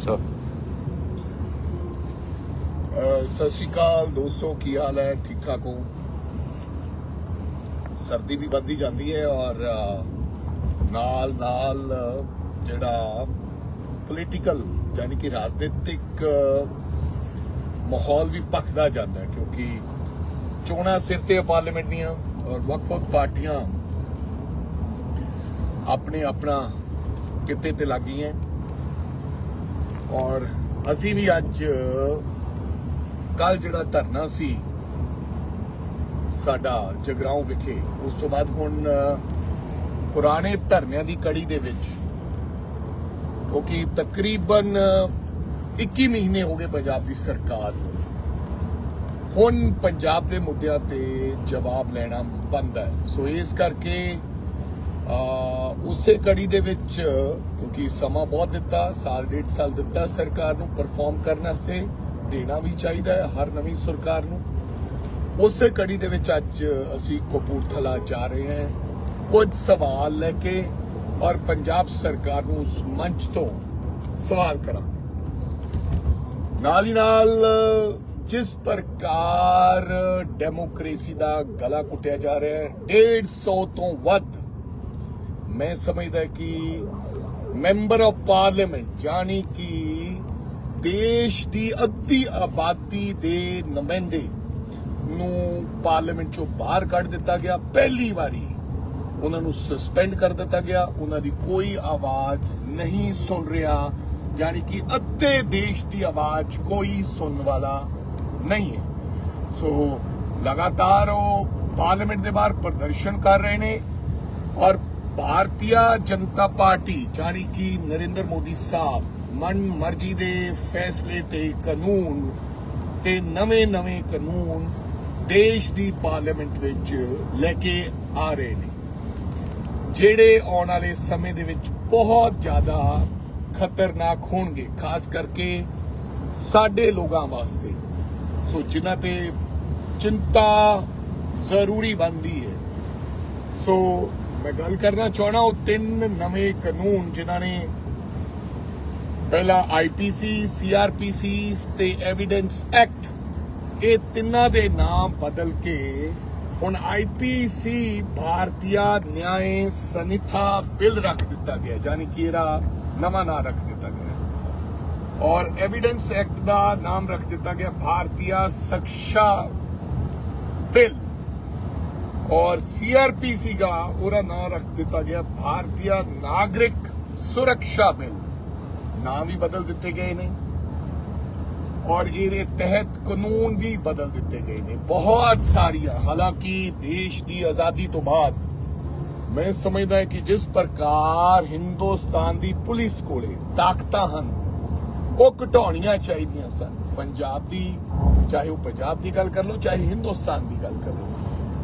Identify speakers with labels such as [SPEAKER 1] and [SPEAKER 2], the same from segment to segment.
[SPEAKER 1] Sir
[SPEAKER 2] ਸਤਿ ਸ਼੍ਰੀ ਅਕਾਲ ਦੋਸਤੋ, ਕੀ ਹਾਲ ਹੈ? ਠੀਕ ਠਾਕ ਹੋ? ਸਰਦੀ ਵੀ ਵੱਧਦੀ ਜਾਂਦੀ ਹੈ ਔਰ ਨਾਲ ਨਾਲ, ਜਿਹੜਾ ਪੋਲੀਟੀਕਲ ਯਾਨੀ ਕਿ ਰਾਜਨੀਤਿਕ ਮਾਹੌਲ ਵੀ ਪੱਕਦਾ ਜਾਂਦਾ ਹੈ ਕਿਉਂਕਿ ਚੋਣਾਂ ਸਿਰ ਤੇ ਪਾਰਲੀਮੈਂਟ ਦੀਆਂ ਔਰ ਵੱਖ-ਵੱਖ ਪਾਰਟੀਆਂ ਆਪਣੇ ਆਪਣਾ ਕਿਤੇ ਤੇ ਲੱਗੀਆਂ। ਔਰ ਅਸੀਂ ਵੀ ਅੱਜ ਕੱਲ ਜਿਹੜਾ ਧਰਨਾ ਸੀ ਸਾਡਾ ਜਗਰਾਉਂ ਵਿਖੇ, ਉਸ ਤੋਂ ਬਾਅਦ ਹੁਣ ਪੁਰਾਣੇ ਧਰਨਿਆਂ ਦੀ ਕੜੀ ਦੇ ਵਿੱਚ, ਕਿਉਂਕਿ ਤਕਰੀਬਨ 21 ਮਹੀਨੇ ਹੋ ਗਏ ਪੰਜਾਬ ਦੀ ਸਰਕਾਰ ਨੂੰ। ਹੁਣ ਪੰਜਾਬ ਦੇ ਮੁੱਦਿਆਂ ਤੇ ਜਵਾਬ ਲੈਣਾ ਬੰਦ ਹੈ। ਸੋ ਇਸ ਕਰਕੇ ਉਸੇ ਕੜੀ ਦੇ ਵਿੱਚ, ਕਿਉਂਕਿ ਸਮਾਂ ਬਹੁਤ ਦਿੱਤਾ, ਸਾਲ ਡੇਢ ਸਾਲ ਦਿੱਤਾ ਸਰਕਾਰ ਨੂੰ ਪਰਫਾਰਮ ਕਰਨ ਵਾਸਤੇ ਦੇਣਾ ਵੀ ਚਾਹੀਦਾ ਹੈ, ਹਰ ਨਵੀਂ ਸਰਕਾਰ ਨੂੰ। ਉਸੇ ਕੜੀ ਦੇ ਵਿੱਚ ਅੱਜ ਅਸੀਂ ਕਪੂਰਥਲਾ ਜਾ ਰਹੇ ਹਾਂ। ਕੁਝ ਸਵਾਲ ਲੈ ਕੇ ਔਰ ਪੰਜਾਬ ਸਰਕਾਰ ਨੂੰ ਉਸ ਮੰਚ ਤੋਂ ਸਵਾਲ ਕਰਾਂ। ਨਾਲ ਹੀ ਨਾਲ, ਜਿਸ ਪ੍ਰਕਾਰ ਡੈਮੋਕ੍ਰੇਸੀ ਦਾ ਗਲਾ ਕੁੱਟਿਆ ਜਾ ਰਿਹਾ ਹੈ 150 ਤੋਂ ਵੱਧ ਮੈਂ ਸਮਝਦਾ ਕਿ ਮੈਂਬਰ ਆਫ ਪਾਰਲੀਮੈਂਟ ਯਾਨੀ ਕਿ ਦੇਸ਼ ਦੀ ਅੱਧੀ ਆਬਾਦੀ ਦੇ ਨੁਮਾਇੰਦੇ ਨੂੰ ਪਾਰਲੀਮੈਂਟ ਚੋਂ ਬਾਹਰ ਕੱਢ ਦਿੱਤਾ ਗਿਆ। ਪਹਿਲੀ ਵਾਰੀ ਉਹਨਾਂ ਨੂੰ ਸਸਪੈਂਡ ਕਰ ਦਿੱਤਾ ਗਿਆ। ਉਹਨਾਂ ਦੀ ਕੋਈ ਆਵਾਜ਼ ਨਹੀਂ ਸੁਣ ਰਿਹਾ। ਯਾਨੀ ਕਿ ਅੱਧੇ ਦੇਸ਼ ਦੀ ਆਵਾਜ਼ ਕੋਈ ਸੁਣਨ ਵਾਲਾ ਨਹੀਂ ਹੈ। ਸੋ ਲਗਾਤਾਰ ਉਹ ਪਾਰਲੀਮੈਂਟ ਦੇ ਬਾਹਰ ਪ੍ਰਦਰਸ਼ਨ ਕਰ ਰਹੇ ਨੇ ਔਰ ਭਾਰਤੀ ਜਨਤਾ ਪਾਰਟੀ ਜਾਨੀ ਕਿ ਨਰਿੰਦਰ ਮੋਦੀ ਸਾਹਿਬ, ਮਨ ਮਰਜ਼ੀ ਦੇ ਫੈਸਲੇ ਤੇ ਕਾਨੂੰਨ ਤੇ ਨਵੇਂ-ਨਵੇਂ ਕਾਨੂੰਨ ਦੇਸ਼ ਦੀ ਪਾਰਲੀਮੈਂਟ ਵਿੱਚ ਲੈ ਕੇ ਆ ਰਹੇ ਨੇ। ਜਿਹੜੇ ਆਉਣ ਵਾਲੇ ਸਮੇਂ ਦੇ ਵਿੱਚ ਬਹੁਤ ਜ਼ਿਆਦਾ ਖਤਰਨਾਕ ਹੋਣਗੇ, ਖਾਸ ਕਰਕੇ ਸਾਡੇ ਲੋਕਾਂ ਵਾਸਤੇ। ਸੋ ਜਿਨ੍ਹਾਂ ਤੇ ਚਿੰਤਾ ਜ਼ਰੂਰੀ ਬਣਦੀ ਹੈ। ਸੋ ਮੈਂ ਗੱਲ ਕਰਨਾ ਚਾਹਣਾ ਉਹ ਤਿੰਨ ਨਵੇਂ ਕਾਨੂੰਨ ਜਿਨ੍ਹਾਂ ਨੇ ਪਹਿਲਾ ਆਈਪੀਸੀ ਸੀਆਰਪੀਸੀ ਤੇ ਐਵੀਡੈਂਸ ਐਕਟ ਇਹ ਤਿੰਨਾਂ ਦੇ ਨਾਮ ਬਦਲ ਕੇ ਹੁਣ ਆਈਪੀਸੀ ਭਾਰਤੀਆ ਨਿਆਂ ਸੰਹਿਤਾ ਬਿੱਲ ਰੱਖ ਦਿੱਤਾ ਗਿਆ ਯਾਨੀ ਕਿ ਇਹਦਾ ਨਵਾਂ ਨਾਮ ਰੱਖ ਦਿੱਤਾ ਗਿਆ। ਔਰ ਐਵੀਡੈਂਸ ਐਕਟ ਦਾ ਨਾਮ ਰੱਖ ਦਿੱਤਾ ਗਿਆ, ਭਾਰਤੀਆ ਸਖਸ਼ਾ ਬਿੱਲ। ਔਰ ਸੀਆਰਪੀਸੀ ਦਾ ਉਹਦਾ ਨਾਮ ਰੱਖ ਦਿੱਤਾ ਗਿਆ ਭਾਰਤੀ ਨਾਗਰਿਕ ਸੁਰੱਖਿਆ ਬਿਲ। ਨਾਮ ਵੀ ਬਦਲ ਦਿੱਤੇ ਗਏ ਨੇ। ਔਰ ਇਹਦੇ ਤਹਿਤ ਕਾਨੂੰਨ ਵੀ ਬਦਲ ਦਿੱਤੇ ਗਏ ਨੇ। ਬਹੁਤ ਸਾਰੀਆਂ, ਹਾਲਾਂਕਿ ਦੇਸ਼ ਦੀ ਆਜ਼ਾਦੀ ਤੋਂ ਬਾਅਦ ਮੈਂ ਸਮਝਦਾ ਹਾਂ ਕਿ ਜਿਸ ਪ੍ਰਕਾਰ ਹਿੰਦੁਸਤਾਨ ਦੀ ਪੁਲਿਸ ਕੋਲੇ ਤਾਕਤਾਂ ਹਨ, ਉਹ ਘਟਾਉਣੀਆਂ ਚਾਹੀਦੀਆਂ ਸਨ। ਪੰਜਾਬ ਦੀ, ਚਾਹੇ ਉਹ ਪੰਜਾਬ ਦੀ ਗੱਲ ਕਰ ਲਓ, ਚਾਹੇ ਹਿੰਦੁਸਤਾਨ ਦੀ ਗੱਲ ਕਰ ਲਓ।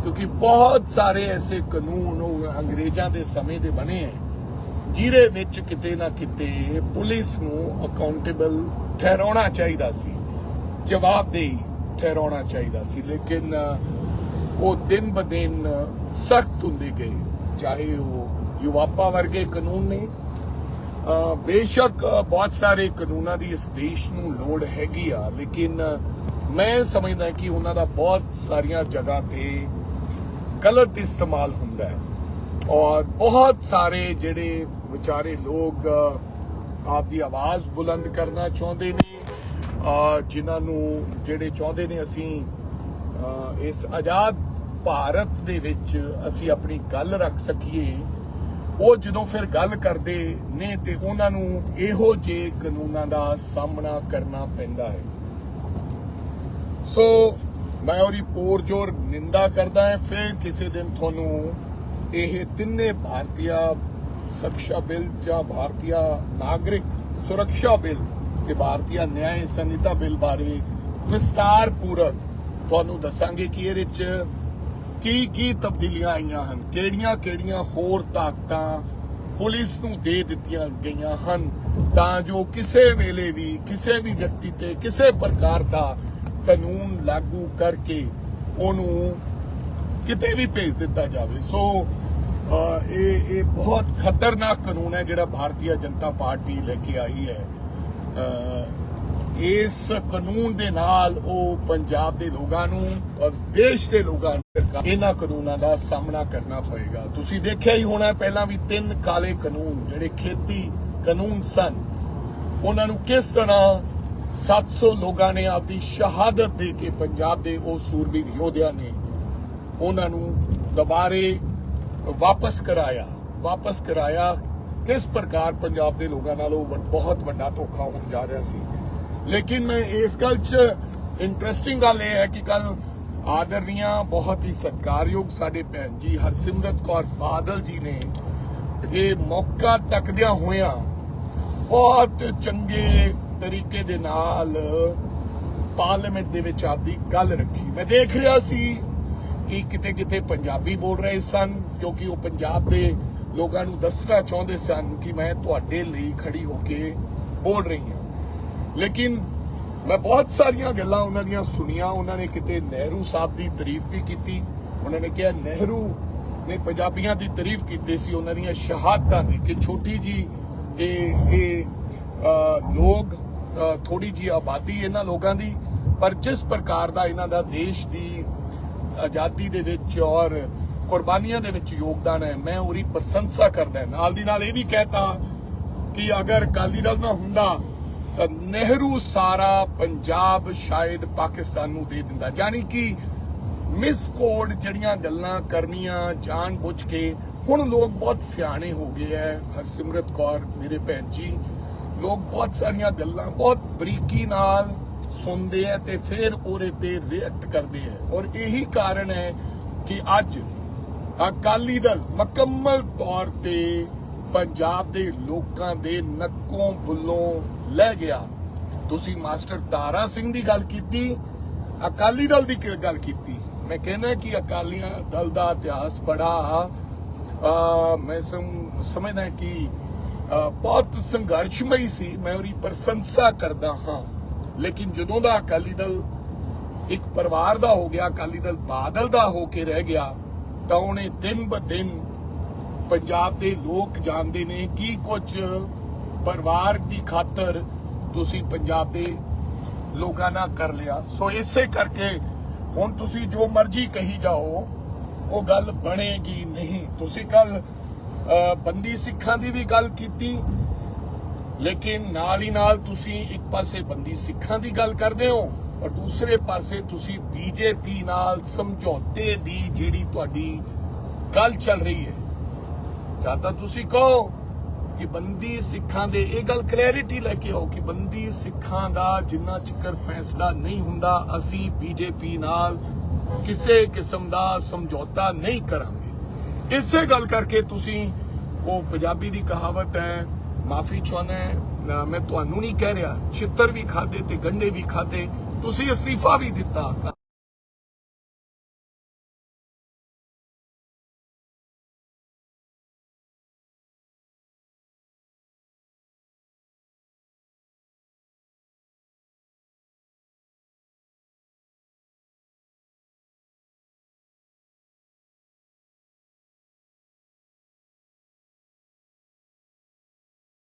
[SPEAKER 2] ਕਿਉਂਕਿ ਬਹੁਤ ਸਾਰੇ ਐਸੇ ਕਾਨੂੰਨ ਉਹ ਅੰਗਰੇਜ਼ਾਂ ਦੇ ਸਮੇਂ ਦੇ ਬਣੇ ਹੈ ਜਿਹਦੇ ਵਿੱਚ ਕਿਤੇ ਨਾ ਕਿਤੇ ਪੁਲਿਸ ਨੂੰ ਅਕਾਊਂਟੇਬਲ ਠਹਿਰਾਉਣਾ ਚਾਹੀਦਾ ਸੀ। ਜਵਾਬਦੇਹੀ ਠਹਿਰਾਉਣਾ ਚਾਹੀਦਾ ਸੀ। ਲੇਕਿਨ ਉਹ ਦਿਨ ਬ ਸਖਤ ਹੁੰਦੇ ਗਏ। ਚਾਹੇ ਉਹ ਯੁਵਾਪਾ ਵਰਗੇ ਕਾਨੂੰਨ ਨੇ ਅ, ਬੇਸ਼ੱਕ ਬਹੁਤ ਸਾਰੇ ਕਾਨੂੰਨਾਂ ਦੀ ਇਸ ਦੇਸ਼ ਨੂੰ ਲੋੜ ਹੈਗੀ ਆ। ਲੇਕਿਨ ਮੈਂ ਸਮਝਦਾ ਕਿ ਉਹਨਾਂ ਦਾ ਬਹੁਤ ਸਾਰੀਆਂ ਜਗ੍ਹਾ ਤੇ ਗਲਤ ਇਸਤੇਮਾਲ ਹੁੰਦਾ ਹੈ। ਔਰ ਬਹੁਤ ਸਾਰੇ ਜਿਹੜੇ ਵਿਚਾਰੇ ਲੋਕ ਆਪਦੀ ਆਵਾਜ਼ ਬੁਲੰਦ ਕਰਨਾ ਚਾਹੁੰਦੇ ਨੇ ਜਿਨ੍ਹਾਂ ਨੂੰ, ਜਿਹੜੇ ਚਾਹੁੰਦੇ ਨੇ ਅਸੀਂ ਇਸ ਆਜ਼ਾਦ ਭਾਰਤ ਦੇ ਵਿੱਚ ਅਸੀਂ ਆਪਣੀ ਗੱਲ ਰੱਖ ਸਕੀਏ। ਉਹ ਜਦੋਂ ਫਿਰ ਗੱਲ ਕਰਦੇ ਨੇ ਤੇ ਉਹਨਾਂ ਨੂੰ ਇਹੋ ਜਿਹੇ ਕਾਨੂੰਨਾਂ ਦਾ ਸਾਹਮਣਾ ਕਰਨਾ ਪੈਂਦਾ ਹੈ। ਸੋ ਮੈਂ ਉਹਦੀ ਪੋਰਜੋਰ ਨਿੰਦਾ ਕਰਦਾ ਹਾਂ। ਫਿਰ ਕਿਸੇ ਦਿਨ ਤੁਹਾਨੂੰ ਇਹ ਤਿੰਨੇ ਭਾਰਤੀਆ ਸੁਰੱਖਿਆ ਬਿੱਲ ਜਾਂ ਭਾਰਤੀਆ ਨਾਗਰਿਕ ਸੁਰੱਖਿਆ ਬਿੱਲ ਤੇ ਭਾਰਤੀਆ ਨਿਆਂ ਸੰਹਿਤਾ ਬਿੱਲ ਬਾਰੇ ਵਿਸਤਾਰ ਪੂਰਵਕ ਤੁਹਾਨੂੰ ਦੱਸਾਂਗੇ ਕਿ ਇਹਦੇ ਵਿੱਚ ਕੀ ਕੀ ਤਬਦੀਲੀਆਂ ਆਈਆਂ ਹਨ, ਕਿਹੜੀਆਂ ਕਿਹੜੀਆਂ ਹੋਰ ਤਾਕਤਾਂ ਪੁਲਿਸ ਨੂੰ ਦੇ ਦਿੱਤੀਆਂ ਗਈਆਂ ਹਨ ਤਾਂ ਜੋ ਕਿਸੇ ਵੇਲੇ ਵੀ, ਕਿਸੇ ਵੀ ਵਿਅਕਤੀ ਤੇ ਕਿਸੇ ਪ੍ਰਕਾਰ ਦਾ ਕਾਨੂੰਨ ਲਾਗੂ ਕਰਕੇ ਉਹਨੂੰ ਕਿਤੇ ਵੀ ਭੇਜ ਦਿੱਤਾ ਜਾਵੇ। ਸੋ ਇਹ ਇਹ ਬਹੁਤ ਖਤਰਨਾਕ ਕਾਨੂੰਨ ਹੈ ਜਿਹੜਾ ਭਾਰਤੀ ਜਨਤਾ ਪਾਰਟੀ ਲੈ ਕੇ ਆਈ ਹੈ। ਇਸ ਕਾਨੂੰਨ ਦੇ ਨਾਲ ਉਹ ਪੰਜਾਬ ਦੇ ਲੋਕਾਂ ਨੂੰ ਔਰ ਦੇਸ਼ ਦੇ ਲੋਕਾਂ ਨੂੰ ਇਹਨਾਂ ਕਾਨੂੰਨਾਂ ਦਾ ਸਾਹਮਣਾ ਕਰਨਾ ਪਏਗਾ। ਤੁਸੀਂ ਦੇਖਿਆ ਹੀ ਹੋਣਾ ਪਹਿਲਾਂ ਵੀ ਤਿੰਨ ਕਾਲੇ ਕਾਨੂੰਨ ਜਿਹੜੇ ਖੇਤੀ ਕਾਨੂੰਨ ਸਨ, ਉਹਨਾਂ ਨੂੰ ਕਿਸ ਤਰ੍ਹਾਂ 700 ਲੋਕਾਂ ਨੇ ਆਪਦੀ ਸ਼ਹਾਦਤ ਦੇ ਕੇ ਪੰਜਾਬ ਦੇ ਉਹ ਸੂਰਬੀਰ ਯੋਧਿਆਂ ਨੇ ਉਹਨਾਂ ਨੂੰ ਦੁਬਾਰੇ ਵਾਪਸ ਕਰਾਇਆ ਵਾਪਸ ਕਰਾਇਆ। ਕਿਸ ਪ੍ਰਕਾਰ ਪੰਜਾਬ ਦੇ ਲੋਕਾਂ ਨਾਲ ਉਹ ਬਹੁਤ ਵੱਡਾ ਧੋਖਾ ਹੋਣ ਜਾ ਰਿਹਾ ਸੀ। ਲੇਕਿਨ ਮੈਂ ਇਸ ਗੱਲ 'ਚ ਇੰਟਰਸਟਿੰਗ ਗੱਲ ਇਹ ਹੈ ਕਿ ਕੱਲ ਆਦਰਨੀਆਂ ਬਹੁਤ ਹੀ ਸਤਿਕਾਰਯੋਗ ਸਾਡੇ ਭੈਣ ਜੀ ਹਰਸਿਮਰਤ ਕੌਰ ਬਾਦਲ ਜੀ ਨੇ ਇਹ ਮੌਕਾ ਤੱਕਦਿਆਂ ਹੋਇਆਂ ਬਹੁਤ ਚੰਗੇ ਤਰੀਕੇ ਦੇ ਨਾਲ ਪਾਰਲੀਮੈਂਟ ਦੇ ਵਿੱਚ ਆਪਦੀ ਗੱਲ ਰੱਖੀ। ਮੈਂ ਦੇਖ ਰਿਹਾ ਸੀ ਕਿ ਕਿਤੇ ਕਿਤੇ ਪੰਜਾਬੀ ਬੋਲ ਰਹੇ ਸਨ, ਕਿਉਂਕਿ ਉਹ ਪੰਜਾਬ ਦੇ ਲੋਕਾਂ ਨੂੰ ਦੱਸਣਾ ਚਾਹੁੰਦੇ ਸਨ ਕਿ ਮੈਂ ਤੁਹਾਡੇ ਲਈ ਖੜੀ ਹੋ ਕੇ ਬੋਲ ਰਹੀ ਹਾਂ। ਲੇਕਿਨ ਮੈਂ ਬਹੁਤ ਸਾਰੀਆਂ ਗੱਲਾਂ ਉਹਨਾਂ ਦੀਆਂ ਸੁਣੀਆਂ। ਉਹਨਾਂ ਨੇ ਕਿਤੇ ਨਹਿਰੂ ਸਾਹਿਬ ਦੀ ਤਾਰੀਫ ਵੀ ਕੀਤੀ। ਉਹਨਾਂ ਨੇ ਕਿਹਾ, ਨਹਿਰੂ ਨੇ ਪੰਜਾਬੀਆਂ ਦੀ ਤਾਰੀਫ ਕੀਤੀ ਸੀ। ਉਹਨਾਂ ਦੀਆਂ ਸ਼ਹਾਦਤਾਂ ਨੇ ਕਿ ਛੋਟੀ ਜੀ ਇਹ ਇਹ ਲੋਕ ਥੋੜੀ ਜੀ ਆਬਾਦੀ ਇਹਨਾਂ ਲੋਕਾਂ ਦੀ, ਪਰ ਜਿਸ ਪ੍ਰਕਾਰ ਦਾ ਇਹਨਾਂ ਦਾ ਦੇਸ਼ ਦੀ ਆਜ਼ਾਦੀ ਦੇ ਵਿੱਚ ਔਰ ਕੁਰਬਾਨੀਆਂ ਦੇ ਵਿੱਚ ਯੋਗਦਾਨ ਹੈ, ਮੈਂ ਉਹਦੀ ਪ੍ਰਸ਼ੰਸਾ ਕਰਦਾ ਨਾਲ ਦੀ ਨਾਲ ਇਹ ਵੀ ਕਹਤਾ ਕਿ ਅਗਰ ਅਕਾਲੀ ਦਲ ਨਾ ਹੁੰਦਾ, ਤਾਂ ਨਹਿਰੂ ਸਾਰਾ ਪੰਜਾਬ ਸ਼ਾਇਦ ਪਾਕਿਸਤਾਨ ਨੂੰ ਦੇ ਦਿੰਦਾ। ਯਾਨੀ ਕਿ ਮਿਸ ਕੋਡ ਜਿਹੜੀਆਂ ਗੱਲਾਂ ਕਰਨੀਆਂ ਜਾਣ ਬੁੱਝ ਕੇ, ਹੁਣ ਲੋਕ ਬਹੁਤ ਸਿਆਣੇ ਹੋ ਗਏ ਐ ਹਰਸਿਮਰਤ ਕੌਰ, ਮੇਰੇ ਭੈਣ ਜੀ ਲੋਕ ਬਹੁਤ ਸਾਰੀਆਂ ਗੱਲਾਂ ਬਹੁਤ ਬਰੀਕੀ ਨਾਲ ਸੁਣਦੇ ਐ ਤੇ ਫਿਰ ਉਹਦੇ ਤੇ ਰਿਐਕਟ ਕਰਦੇ ਐ ਔਰ ਇਹੀ ਕਾਰਨ ਹੈ ਕਿ ਅੱਜ ਅਕਾਲੀ ਦਲ ਮੁਕੰਮਲ ਤੌਰ ਤੇ ਪੰਜਾਬ ਦੇ ਲੋਕਾਂ ਦੇ ਨੱਕੋਂ ਬੁੱਲੋਂ ਲੈ ਗਿਆ। ਤੁਸੀਂ ਮਾਸਟਰ ਤਾਰਾ ਸਿੰਘ ਦੀ ਗੱਲ ਕੀਤੀ, ਅਕਾਲੀ ਦਲ ਦੀ ਗੱਲ ਕੀਤੀ। ਮੈਂ ਕਹਿੰਦਾ ਕਿ ਅਕਾਲੀਆਂ ਦਲ ਦਾ ਇਤਿਹਾਸ ਬੜਾ ਮੈਂ ਸਮਝਦਾ ਕਿ ਬਹੁਤ ਸੰਘਰਸ਼ਮਈ ਸੀ। ਮੈਂ ਉਹਦੀ ਪ੍ਰਸ਼ੰਸਾ ਕਰਦਾ ਹਾਂ। ਲੇਕਿਨ ਜਦੋਂ ਦਾ ਅਕਾਲੀ ਦਲ ਇੱਕ ਪਰਿਵਾਰ ਦਾ ਹੋ ਗਿਆ, ਅਕਾਲੀ ਦਲ ਬਾਦਲ ਦਾ ਹੋ ਕੇ ਰਹਿ ਗਿਆ, ਤਾਂ ਉਹਨੇ ਦਿਨ ਬ ਦਿਨ ਪੰਜਾਬ ਦੇ ਲੋਕ ਜਾਣਦੇ ਨੇ ਕੀ ਕੁਝ ਪਰਿਵਾਰ ਦੀ ਖਾਤਰ ਤੁਸੀਂ ਪੰਜਾਬ ਦੇ ਲੋਕਾਂ ਨਾਲ ਕਰ ਲਿਆ। ਸੋ ਇਸੇ ਕਰਕੇ ਹੁਣ ਤੁਸੀਂ ਜੋ ਮਰਜ਼ੀ ਕਹੀ ਜਾਓ, ਉਹ ਗੱਲ ਬਣੇਗੀ ਨਹੀਂ। ਤੁਸੀਂ ਕੱਲ ਬੰਦੀ ਸਿੱਖਾਂ ਦੀ ਵੀ ਗੱਲ ਕੀਤੀ, ਲੇਕਿਨ ਨਾਲ ਹੀ ਨਾਲ ਤੁਸੀਂ ਇੱਕ ਪਾਸੇ ਬੰਦੀ ਸਿੱਖਾਂ ਦੀ ਗੱਲ ਕਰਦੇ ਹੋ, ਔਰ ਦੂਸਰੇ ਪਾਸੇ ਤੁਸੀਂ ਬੀਜੇਪੀ ਨਾਲ ਸਮਝੌਤੇ ਦੀ ਜਿਹੜੀ ਤੁਹਾਡੀ ਗੱਲ ਚੱਲ ਰਹੀ ਹੈ। ਜਾਂ ਤਾਂ ਤੁਸੀਂ ਕਹੋ ਕਿ ਬੰਦੀ ਸਿੱਖਾਂ ਦੇ ਇਹ ਗੱਲ ਕਲੈਰਿਟੀ ਲੈ ਕੇ ਆਓ ਕਿ ਬੰਦੀ ਸਿੱਖਾਂ ਦਾ ਜਿੰਨਾ ਚਿਕਰ ਫੈਸਲਾ ਨਹੀਂ ਹੁੰਦਾ, ਅਸੀਂ ਬੀਜੇਪੀ ਨਾਲ ਕਿਸੇ ਕਿਸਮ ਦਾ ਸਮਝੌਤਾ ਨਹੀਂ ਕਰਾਂਗੇ। ਇਸੇ ਗੱਲ ਕਰਕੇ ਤੁਸੀਂ ਉਹ ਪੰਜਾਬੀ ਦੀ ਕਹਾਵਤ ਹੈ, ਮਾਫੀ ਚਾਹੁੰਦਾ ਮੈਂ ਤੁਹਾਨੂੰ ਨਹੀਂ ਕਹਿ ਰਿਹਾ, ਛਿੱਤਰ ਵੀ ਖਾਦੇ ਤੇ ਗੰਡੇ ਵੀ ਖਾਦੇ ਤੁਸੀਂ ਅਸਤੀਫਾ ਵੀ ਦਿੱਤਾ।